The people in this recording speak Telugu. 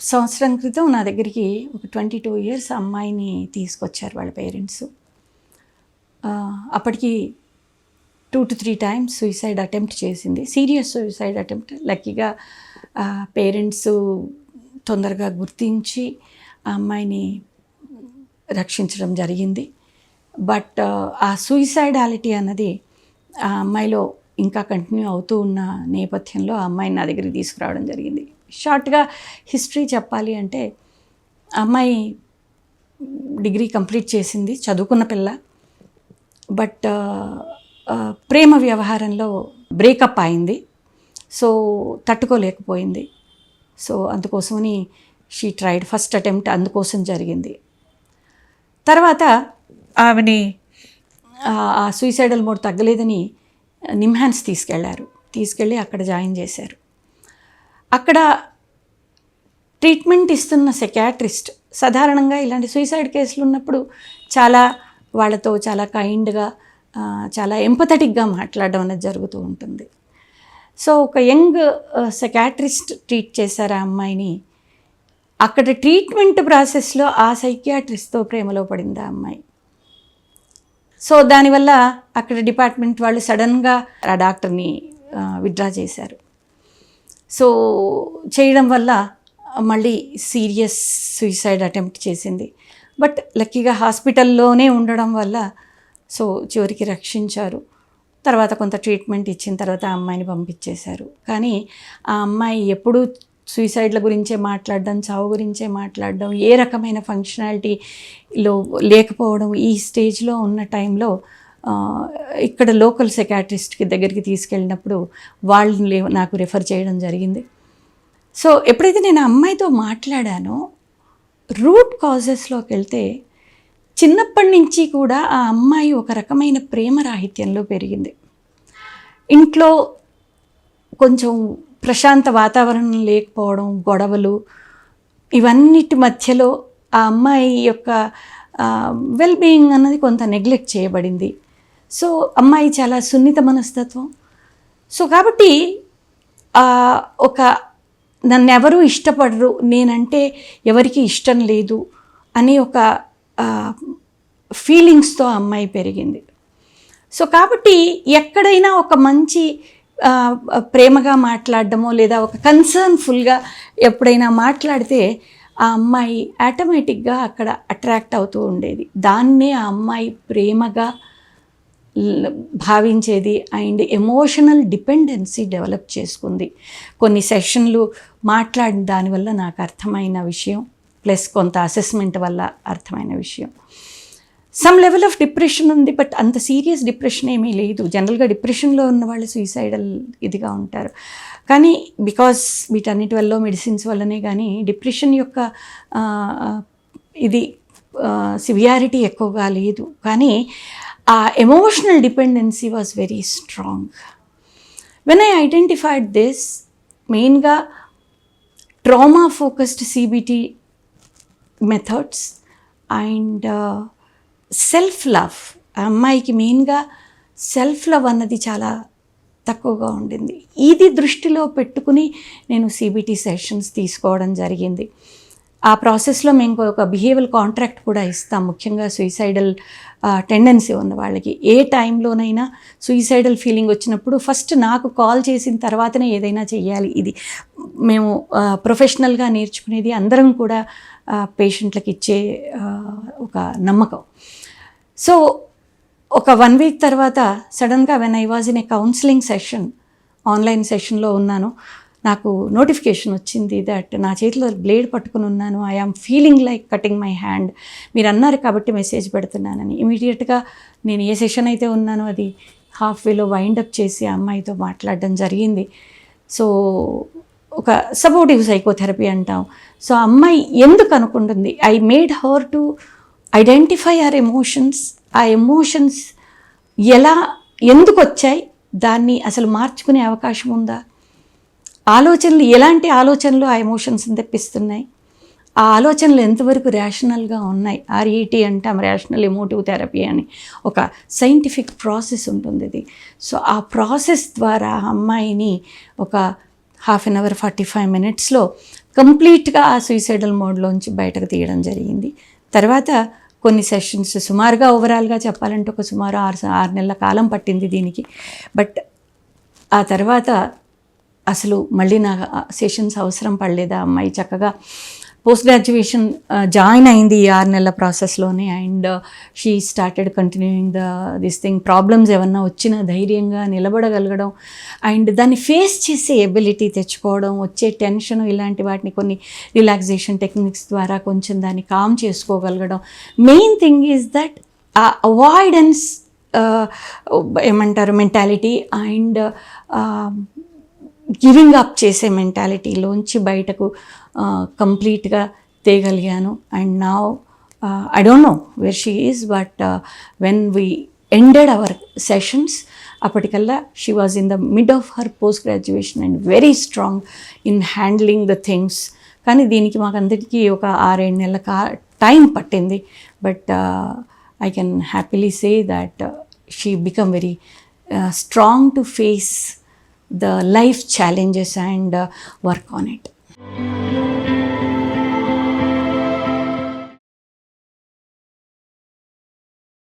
సంవత్సరం క్రితం నా దగ్గరికి ఒక ట్వంటీ టూ ఇయర్స్ అమ్మాయిని తీసుకొచ్చారు వాళ్ళ పేరెంట్స్. అప్పటికి two to three times suicide attempt చేసింది. సీరియస్ సూసైడ్ అటెంప్ట్ లక్కీగా పేరెంట్స్ తొందరగా గుర్తించి ఆ అమ్మాయిని రక్షించడం జరిగింది. బట్ ఆ సూయిసైడాలిటీ అన్నది ఆ అమ్మాయిలో ఇంకా కంటిన్యూ అవుతూ ఉన్న నేపథ్యంలో ఆ అమ్మాయిని నా దగ్గరికి తీసుకురావడం జరిగింది. షార్ట్గా హిస్టరీ చెప్పాలి అంటే అమ్మాయి డిగ్రీ కంప్లీట్ చేసింది చదువుకున్న పిల్ల. బట్ ప్రేమ వ్యవహారంలో బ్రేకప్ అయింది. సో తట్టుకోలేకపోయింది. సో అందుకోసమని షీ ట్రైడ్ ఫస్ట్ అటెంప్ట్ అందుకోసం జరిగింది. తర్వాత ఆమెని ఆ- ఆ సూసైడల్ మోడ్ తగ్గలేదని నిమ్హాన్స్ తీసుకెళ్ళారు. తీసుకెళ్ళి అక్కడ జాయిన్ చేశారు. అక్కడ ట్రీట్మెంట్ ఇస్తున్న సెకాట్రిస్ట్ సాధారణంగా ఇలాంటి సూసైడ్ కేసులు ఉన్నప్పుడు చాలా వాళ్ళతో చాలా కైండ్గా చాలా ఎంపథటిక్గా మాట్లాడడం అనేది జరుగుతూ ఉంటుంది. సో ఒక యంగ్ సెకాట్రిస్ట్ ట్రీట్ చేశారు ఆ అమ్మాయిని. అక్కడ ట్రీట్మెంట్ ప్రాసెస్లో ఆ సైకియాట్రిస్ట్తో ప్రేమలో పడింది ఆ అమ్మాయి. సో దానివల్ల అక్కడ డిపార్ట్మెంట్ వాళ్ళు సడన్గా ఆ డాక్టర్ని విత్డ్రా చేశారు. సో చేయడం వల్ల మళ్ళీ సీరియస్ సూసైడ్ అటెంప్ట్ చేసింది. బట్ లక్కీగా హాస్పిటల్లోనే ఉండడం వల్ల సో చివరికి రక్షించారు. తర్వాత కొంత ట్రీట్మెంట్ ఇచ్చిన తర్వాత ఆ అమ్మాయిని పంపించేశారు. కానీ ఆ అమ్మాయి ఎప్పుడూ సూసైడ్ల గురించే మాట్లాడడం చావు గురించే మాట్లాడడం ఏ రకమైన ఫంక్షనాలిటీలో లేకపోవడం ఈ స్టేజ్లో ఉన్న టైంలో ఇక్కడ లోకల్ సెకాట్రిస్ట్కి దగ్గరికి తీసుకెళ్ళినప్పుడు వాళ్ళని నాకు రెఫర్ చేయడం జరిగింది. సో ఎప్పుడైతే నేను ఆ అమ్మాయితో మాట్లాడానో రూట్ కాజెస్లోకి వెళ్తే చిన్నప్పటి నుంచి కూడా ఆ అమ్మాయి ఒక రకమైన ప్రేమ రాహిత్యంలో పెరిగింది. ఇంట్లో కొంచెం ప్రశాంత వాతావరణం లేకపోవడం గొడవలు ఇవన్నిటి మధ్యలో ఆ అమ్మాయి యొక్క వెల్ బీయింగ్ అన్నది కొంత నెగ్లెక్ట్ చేయబడింది. సో అమ్మాయి చాలా సున్నిత మనస్తత్వం. సో కాబట్టి ఒక నన్ను ఎవరు ఇష్టపడరు నేనంటే ఎవరికి ఇష్టం లేదు అని ఒక ఫీలింగ్స్తో అమ్మాయి పెరిగింది. సో కాబట్టి ఎక్కడైనా ఒక మంచి ప్రేమగా మాట్లాడడమో లేదా ఒక కన్సర్న్ఫుల్గా ఎప్పుడైనా మాట్లాడితే ఆ అమ్మాయి ఆటోమేటిక్గా అక్కడ అట్రాక్ట్ అవుతూ ఉండేది. దాన్నే ఆ అమ్మాయి ప్రేమగా భావించేది అండ్ ఎమోషనల్ డిపెండెన్సీ డెవలప్ చేసుకుంది. కొన్ని సెషన్లు మాట్లాడిన దానివల్ల నాకు అర్థమైన విషయం ప్లస్ కొంత అసెస్మెంట్ వల్ల అర్థమైన విషయం. సమ్ లెవెల్ ఆఫ్ డిప్రెషన్ ఉంది బట్ అంత సీరియస్ డిప్రెషన్ ఏమీ లేదు. జనరల్గా డిప్రెషన్లో ఉన్న వాళ్ళు సూసైడల్ ఇదిగా ఉంటారు. కానీ బికాస్ వీటన్నిటి వల్ల మెడిసిన్స్ వల్లనే కానీ డిప్రెషన్ యొక్క ఇది సివియారిటీ ఎక్కువగా లేదు. కానీ ఆ emotional dependency was very strong when I identified this మెయిన్గా trauma focused CBT methods and self love అమ్మాయికి మెయిన్గా సెల్ఫ్ లవ్ అన్నది చాలా తక్కువగా ఉండింది. ఇది దృష్టిలో పెట్టుకుని నేను సిబిటి సెషన్స్ తీసుకోవడం జరిగింది. ఆ ప్రాసెస్లో మేము ఒక బిహేవియల్ కాంట్రాక్ట్ కూడా ఇస్తాం. ముఖ్యంగా సూసైడల్ టెండెన్సీ ఉన్న వాళ్ళకి. ఏ టైంలోనైనా సూయిసైడల్ ఫీలింగ్ వచ్చినప్పుడు ఫస్ట్ నాకు కాల్ చేసిన తర్వాతనే ఏదైనా చేయాలి ఇది మేము ప్రొఫెషనల్గా నేర్చుకునేది అందరం కూడా పేషెంట్లకు ఇచ్చే ఒక నమ్మకం. సో ఒక వన్ వీక్ తర్వాత సడన్గా when I was in a counselling session online సెషన్లో ఉన్నాను. నాకు నోటిఫికేషన్ వచ్చింది దట్ నా చేతిలో బ్లేడ్ పట్టుకుని ఉన్నాను. I am feeling like cutting my hand మీరు అన్నారు కాబట్టి మెసేజ్ పెడుతున్నానని. ఇమీడియట్గా నేను ఏ సెషన్ అయితే ఉన్నానో అది హాఫ్ వేలో వైండప్ చేసి ఆ అమ్మాయితో మాట్లాడడం జరిగింది. సో ఒక సపోర్టివ్ సైకోథెరపీ అంటాం. సో అమ్మాయి ఎందుకు అనుకుంటుంది? I made her to identify our emotions ఆ ఎమోషన్స్ ఎలా ఎందుకు వచ్చాయి? దాన్ని అసలు మార్చుకునే అవకాశం ఉందా? ఆలోచనలు ఎలాంటి ఆలోచనలు ఆ ఎమోషన్స్ని తెప్పిస్తున్నాయి? ఆ ఆలోచనలు ఎంతవరకు రేషనల్గా ఉన్నాయి? ఆర్ఈటీ అంటాం రేషనల్ ఎమోటివ్ థెరపీ అని ఒక సైంటిఫిక్ ప్రాసెస్ ఉంటుంది ఇది. సో ఆ ప్రాసెస్ ద్వారా ఆ అమ్మాయిని ఒక half an hour forty five మినిట్స్లో కంప్లీట్గా ఆ సూసైడల్ మోడ్లోంచి బయటకు తీయడం జరిగింది. తర్వాత కొన్ని సెషన్స్ సుమారుగా ఓవరాల్గా చెప్పాలంటే ఒక సుమారు ఆరు ఆరు నెలల కాలం పట్టింది దీనికి. బట్ ఆ తర్వాత అసలు మళ్ళీ నా సెషన్స్ అవసరం పడలేదా? అమ్మాయి చక్కగా పోస్ట్ గ్రాడ్యుయేషన్ జాయిన్ అయింది ఈ ఆరు నెలల ప్రాసెస్లోనే. And she started continuing the this thing problems ఏమన్నా వచ్చినా ధైర్యంగా నిలబడగలగడం. అండ్ దాన్ని ఫేస్ చేసే ఎబిలిటీ తెచ్చుకోవడం వచ్చే టెన్షన్ ఇలాంటి వాటిని కొన్ని రిలాక్సేషన్ టెక్నిక్స్ ద్వారా కొంచెం దాన్ని calm చేసుకోగలగడం. Main thing is that avoidance ఏమంటారు మెంటాలిటీ అండ్ గివింగ్ అప్ చేసే మెంటాలిటీలోంచి బయటకు కంప్లీట్గా తేగలిగాను. అండ్ నా I don't know where she is but when we ended our sessions అప్పటికల్లా she was in the mid of her post graduation and very strong in handling the things కానీ దీనికి మాకు అందరికీ ఒక ఆరేడు నెలల కా టైం పట్టింది. But I can happily say that she become very strong to face the life challenges and uh, work on it.